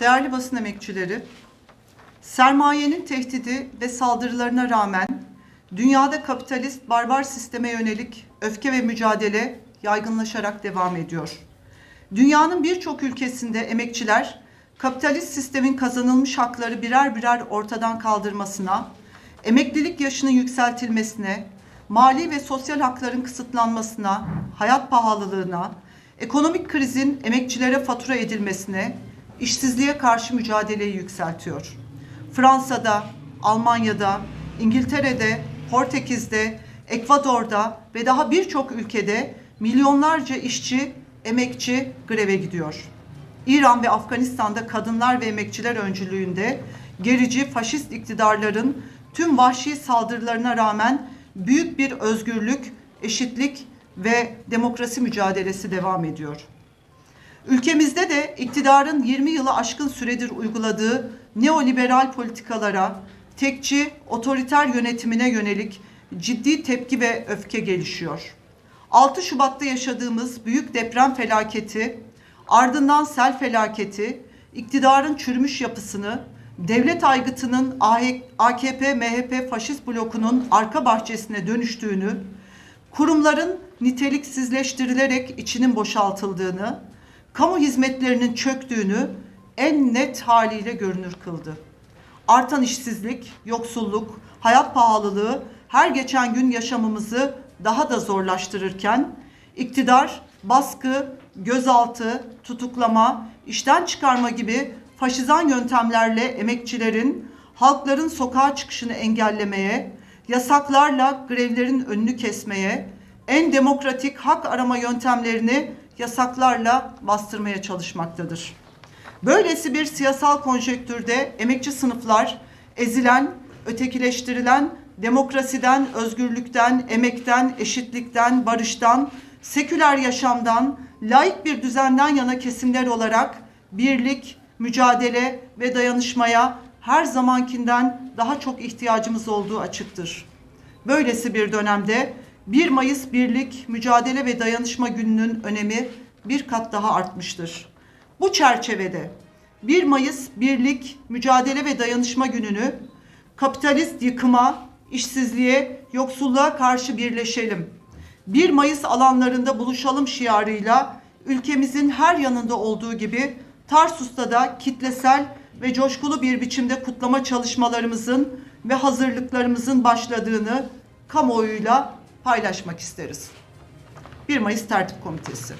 Değerli basın emekçileri, sermayenin tehdidi ve saldırılarına rağmen dünyada kapitalist barbar sisteme yönelik öfke ve mücadele yaygınlaşarak devam ediyor. Dünyanın birçok ülkesinde emekçiler kapitalist sistemin kazanılmış hakları birer birer ortadan kaldırmasına, emeklilik yaşının yükseltilmesine, mali ve sosyal hakların kısıtlanmasına, hayat pahalılığına, ekonomik krizin emekçilere fatura edilmesine, işsizliğe karşı mücadeleyi yükseltiyor. Fransa'da, Almanya'da, İngiltere'de, Portekiz'de, Ekvador'da ve daha birçok ülkede milyonlarca işçi, emekçi greve gidiyor. İran ve Afganistan'da kadınlar ve emekçiler öncülüğünde gerici faşist iktidarların tüm vahşi saldırılarına rağmen büyük bir özgürlük, eşitlik ve demokrasi mücadelesi devam ediyor. Ülkemizde de iktidarın 20 yılı aşkın süredir uyguladığı neoliberal politikalara, tekçi, otoriter yönetimine yönelik ciddi tepki ve öfke gelişiyor. 6 Şubat'ta yaşadığımız büyük deprem felaketi, ardından sel felaketi, iktidarın çürümüş yapısını, devlet aygıtının AKP, MHP faşist blokunun arka bahçesine dönüştüğünü, kurumların niteliksizleştirilerek içinin boşaltıldığını, kamu hizmetlerinin çöktüğünü en net haliyle görünür kıldı. Artan işsizlik, yoksulluk, hayat pahalılığı her geçen gün yaşamımızı daha da zorlaştırırken iktidar baskı, gözaltı, tutuklama, işten çıkarma gibi faşizan yöntemlerle emekçilerin, halkların sokağa çıkışını engellemeye, yasaklarla grevlerin önünü kesmeye, en demokratik hak arama yöntemlerini yasaklarla bastırmaya çalışmaktadır. Böylesi bir siyasal konjektürde emekçi sınıflar ezilen, ötekileştirilen, demokrasiden, özgürlükten, emekten, eşitlikten, barıştan, seküler yaşamdan, laik bir düzenden yana kesimler olarak birlik, mücadele ve dayanışmaya her zamankinden daha çok ihtiyacımız olduğu açıktır. Böylesi bir dönemde 1 Mayıs Birlik, Mücadele ve Dayanışma Günü'nün önemi bir kat daha artmıştır. Bu çerçevede 1 Mayıs Birlik, Mücadele ve Dayanışma Günü'nü kapitalist yıkıma, işsizliğe, yoksulluğa karşı birleşelim. 1 Mayıs alanlarında buluşalım şiarıyla ülkemizin her yanında olduğu gibi Tarsus'ta da kitlesel ve coşkulu bir biçimde kutlama çalışmalarımızın ve hazırlıklarımızın başladığını kamuoyuyla paylaşmak isteriz. 1 Mayıs Tertip Komitesi